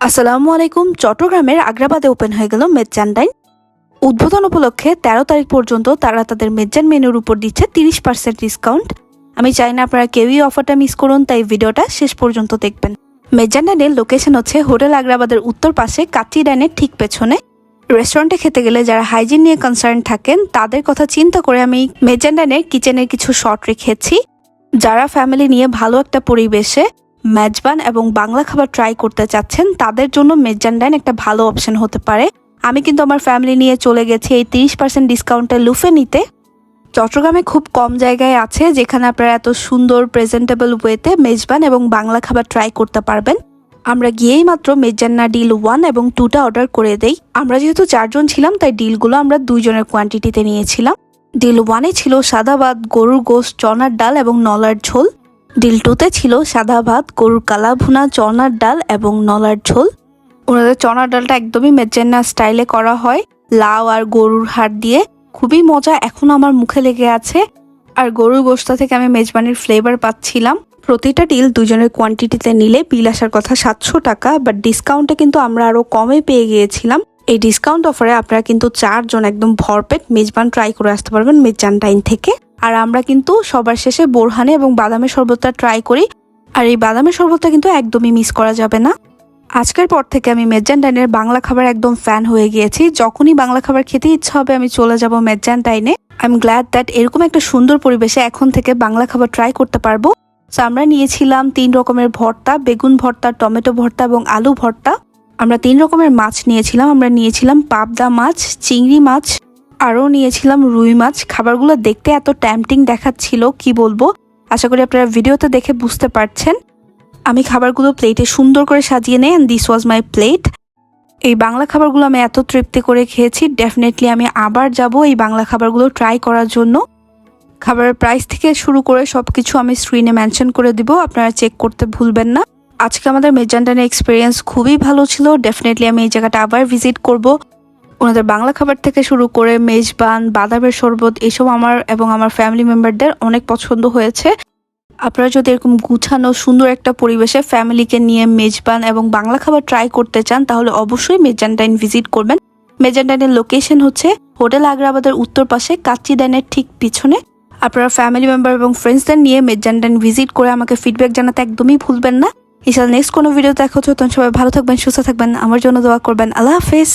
আসসালামু আলাইকুম, চট্টগ্রামের আগ্রাবাদে ওপেন হয়ে গেল মেজান ডাইন। উদ্বোধন উপলক্ষে তেরো তারিখ পর্যন্ত তারা তাদের মেজান মেনুর উপর দিচ্ছে তিরিশ পার্সেন্ট ডিসকাউন্ট আমি চাই না আপনারা কেউই অফারটা মিস করুন, তাই ভিডিওটা শেষ পর্যন্ত দেখবেন। মেজান ডাইনের লোকেশন হচ্ছে হোটেল আগ্রাবাদের উত্তর পাশে কাচি ডাইনের ঠিক পেছনে। রেস্টুরেন্টে খেতে গেলে যারা হাইজিন নিয়ে কনসার্ন থাকেন, তাদের কথা চিন্তা করে আমি মেজান ডাইনের কিচেনের কিছু শর্ট রেখেছি। যারা ফ্যামিলি নিয়ে ভালো একটা পরিবেশে মেজবান এবং বাংলা খাবার ট্রাই করতে চাচ্ছেন, তাদের জন্য মেজান ডাইন একটা ভালো অপশন হতে পারে। আমি কিন্তু আমার ফ্যামিলি নিয়ে চলে গেছি এই তিরিশ পার্সেন্ট ডিসকাউন্টে লুফে নিতে। চট্টগ্রামে খুব কম জায়গায় আছে যেখানে আপনারা এত সুন্দর প্রেজেন্টেবল ওয়েতে মেজবান এবং বাংলা খাবার ট্রাই করতে পারবেন। আমরা গিয়েই মাত্র মেজান্না ডিল ওয়ান এবং টুটা অর্ডার করে দেই। আমরা যেহেতু চারজন ছিলাম, তাই ডিলগুলো আমরা দুইজনের কোয়ান্টিটিতে নিয়েছিলাম। ডিল ওয়ানে ছিল সাদা ভাত, গরুর গোস্ত চনার ডাল এবং নলার ঝোল। ডিল টুতে ছিল সাদা ভাত, গরুর কালা ভুনা, চনার ডাল এবং নলার ঝোল। ওনাদের চনার ডালটা একদমই মেজেন্না স্টাইলে করা হয়। লাউ আর গরুর হাড় দিয়ে খুবই মজা এখনও আমার মুখে লেগে আছে। আর গরুর গোস্তা থেকে আমি মেজবানির ফ্লেভার পাচ্ছিলাম। প্রতিটা ডিল দুজনের কোয়ান্টিটিতে নিলে বিল আসার কথা সাতশো টাকা বাট ডিসকাউন্টে কিন্তু আমরা আরও কমে পেয়ে গিয়েছিলাম। এই ডিসকাউন্ট অফারে আপনারা কিন্তু চারজন একদম ভরপেট মেজবান ট্রাই করে আসতে পারবেন মেজান টাইম থেকে। আর আমরা কিন্তু সবার শেষে বোরহানে এবং বাদামের শরবতটা ট্রাই করি। আর এই বাদামের শরবতটা কিন্তু একদমই মিস করা যাবে না। আজকের পর থেকে আমি মেজান ডাইনের বাংলা খাবার একদম ফ্যান হয়ে গিয়েছি। যখনই বাংলা খাবার খেতে ইচ্ছা হবে, আমি চলে যাব মেজান ডাইনে আই এম গ্ল্যাড দ্যাট এরকম একটা সুন্দর পরিবেশে এখন থেকে বাংলা খাবার ট্রাই করতে পারব। তো আমরা নিয়েছিলাম তিন রকমের ভর্তা, বেগুন ভর্তা, টমেটো ভর্তা এবং আলু ভর্তা। আমরা তিন রকমের মাছ নিয়েছিলাম। আমরা নিয়েছিলাম পাবদা মাছ, চিংড়ি মাছ আরও নিয়েছিলাম রুই মাছ। খাবারগুলো দেখতে এত ট্যাম্পটিং দেখাচ্ছিল, কি বলব? আশা করি আপনারা ভিডিওতে দেখে বুঝতে পারছেন। আমি খাবারগুলো প্লেটে সুন্দর করে সাজিয়ে নেই and this was my plate এই বাংলা খাবারগুলো আমি এত তৃপ্তি করে খেয়েছি। ডেফিনেটলি আমি আবার যাব এই বাংলা খাবারগুলো ট্রাই করার জন্য। খাবারের প্রাইস থেকে শুরু করে সব কিছু আমি স্ক্রিনে মেনশন করে দিব, আপনারা চেক করতে ভুলবেন না। আজকে আমাদের মেজান্টানের এক্সপিরিয়েন্স খুবই ভালো ছিল। ডেফিনেটলি আমি এই জায়গাটা আবার ভিজিট করব। ওনাদের বাংলা খাবার থেকে শুরু করে মেজবান, বাদামের শরবত, এসব আমার এবং আমার ফ্যামিলি মেম্বারদের অনেক পছন্দ হয়েছে। আপনারা যদি এরকম গুছানো, সুন্দর একটা পরিবেশে ফ্যামিলিকে নিয়ে মেজবান এবং বাংলা খাবার ট্রাই করতে চান, তাহলে অবশ্যই মেজান্টাইন ভিজিট করবেন। মেজান্টাইনের লোকেশন হচ্ছে হোটেল আগ্রাবাদের উত্তর পাশে, কাচ্চি ডাইনের ঠিক পিছনে। আপনারা ফ্যামিলি মেম্বার এবং ফ্রেন্ডসদের নিয়ে মেজান্টাইন ভিজিট করে আমাকে ফিডব্যাক জানাতে একদমই ভুলবেন না। ইনশাল্লাহ নেক্সট কোনো ভিডিও দেখা হচ্ছে তখন সবাই ভালো থাকবেন, সুস্থ থাকবেন, আমার জন্য দোয়া করবেন। আল্লাহ হাফেজ।